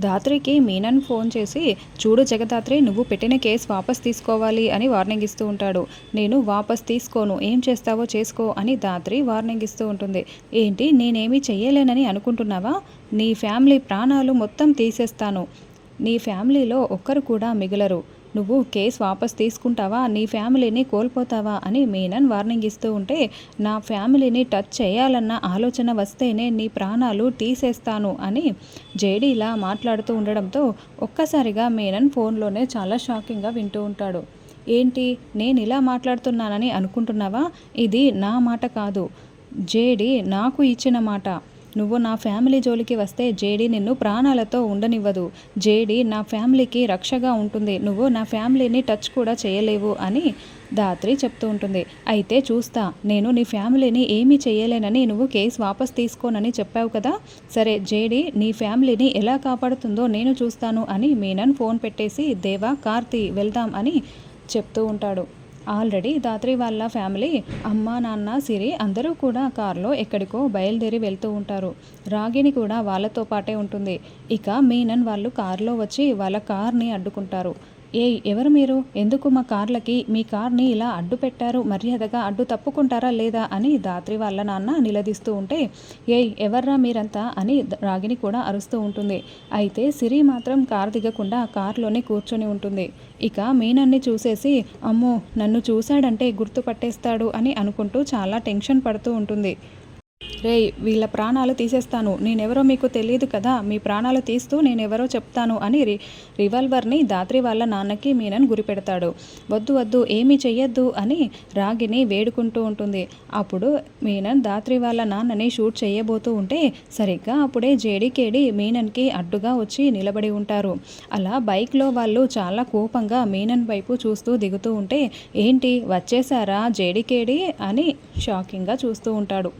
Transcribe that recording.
ధాత్రికి Menon phone చేసి చూడు జగదాత్రి నువ్వు పెట్టిన కేసు వాపస్ తీసుకోవాలి అని వార్నింగ్ ఇస్తూ ఉంటాడు. నేను వాపస్ తీసుకోను ఏం చేస్తావో చేసుకో అని ధాత్రి వార్నింగ్ ఇస్తూ ఉంటుంది. ఏంటి నేనేమీ చెయ్యలేనని అనుకుంటున్నావా? నీ ఫ్యామిలీ ప్రాణాలు మొత్తం తీసేస్తాను. నీ ఫ్యామిలీలో ఒక్కరు కూడా మిగలరు. నువ్వు కేసు వాపస్ తీసుకుంటావా? నీ ఫ్యామిలీని కోల్పోతావా? అని మీనన్ వార్నింగ్ ఇస్తూ ఉంటే నా ఫ్యామిలీని టచ్ చేయాలన్న ఆలోచన వస్తేనే నీ ప్రాణాలు తీసేస్తాను అని జేడీ ఇలా మాట్లాడుతూ ఉండడంతో ఒక్కసారిగా మీనన్ ఫోన్లోనే చాలా షాకింగ్గా వింటూ ఉంటాడు. ఏంటి? నేను ఇలా మాట్లాడుతున్నానని అనుకుంటున్నావా? ఇది నా మాట కాదు. జేడి నాకు ఇచ్చిన మాట. నువ్వు నా ఫ్యామిలీ జోలికి వస్తే జేడీ నిన్ను ప్రాణాలతో ఉండనివ్వదు. జేడీ నా ఫ్యామిలీకి రక్షగా ఉంటుంది. నువ్వు నా ఫ్యామిలీని టచ్ కూడా చేయలేవు అని దాత్రి చెప్తూ ఉంటుంది. అయితే చూస్తా నేను నీ ఫ్యామిలీని ఏమీ చేయలేనని నువ్వు కేసు వాపస్ తీసుకోనని చెప్పావు కదా? సరే జేడీ నీ ఫ్యామిలీని ఎలా కాపాడుతుందో నేను చూస్తాను అని మీనన్ ఫోన్ పెట్టేసి దేవా కార్తీ వెళ్దాం అని చెప్తూ ఉంటాడు. ఆల్రెడీ దాత్రి వాళ్ళ ఫ్యామిలీ అమ్మ నాన్న సిరి అందరూ కూడా కారులో ఎక్కడికో బయలుదేరి వెళ్తూ ఉంటారు. రాగిని కూడా వాళ్ళతో పాటే ఉంటుంది. ఇక మీనన్ వాళ్ళు కారులో వచ్చి వాళ్ళ కార్ని అడ్డుకుంటారు. ఏయ్ ఎవరు మీరు? ఎందుకు మా కార్లకి? మీ కార్ని ఇలా అడ్డు పెట్టారు మర్యాదగా అడ్డు తప్పుకుంటారా లేదా అని దాత్రి వాళ్ళ నాన్న నిలదీస్తూ ఉంటే ఏయ్ ఎవర్రా మీరంతా అని రాగిని కూడా అరుస్తూ ఉంటుంది. అయితే సిరి మాత్రం కారు దిగకుండా కారులోనే కూర్చొని ఉంటుంది. ఇక మీనన్ని చూసేసి అమ్మో నన్ను చూశాడంటే గుర్తుపట్టేస్తాడు అని అనుకుంటూ చాలా టెన్షన్ పడుతూ ఉంటుంది. రేయ్ వీళ్ళ ప్రాణాలు తీసేస్తాను. నేనెవరో మీకు తెలియదు కదా మీ ప్రాణాలు తీస్తూ నేనెవరో చెప్తాను అని రి రివాల్వర్ని దాత్రి వాళ్ళ నాన్నకి మీనన్ గురిపెడతాడు. వద్దు వద్దు ఏమీ చెయ్యొద్దు అని రాగిని వేడుకుంటూ ఉంటుంది. అప్పుడు మీనన్ దాత్రి వాళ్ళ నాన్నని షూట్ చేయబోతూ ఉంటే సరిగ్గా అప్పుడే జేడికేడి మీనన్కి అడ్డుగా వచ్చి నిలబడి ఉంటారు. అలా బైక్లో వాళ్ళు చాలా కోపంగా మీనన్ వైపు చూస్తూ దిగుతూ ఉంటే ఏంటి వచ్చేసారా జేడికేడి అని షాకింగ్గా చూస్తూ ఉంటాడు.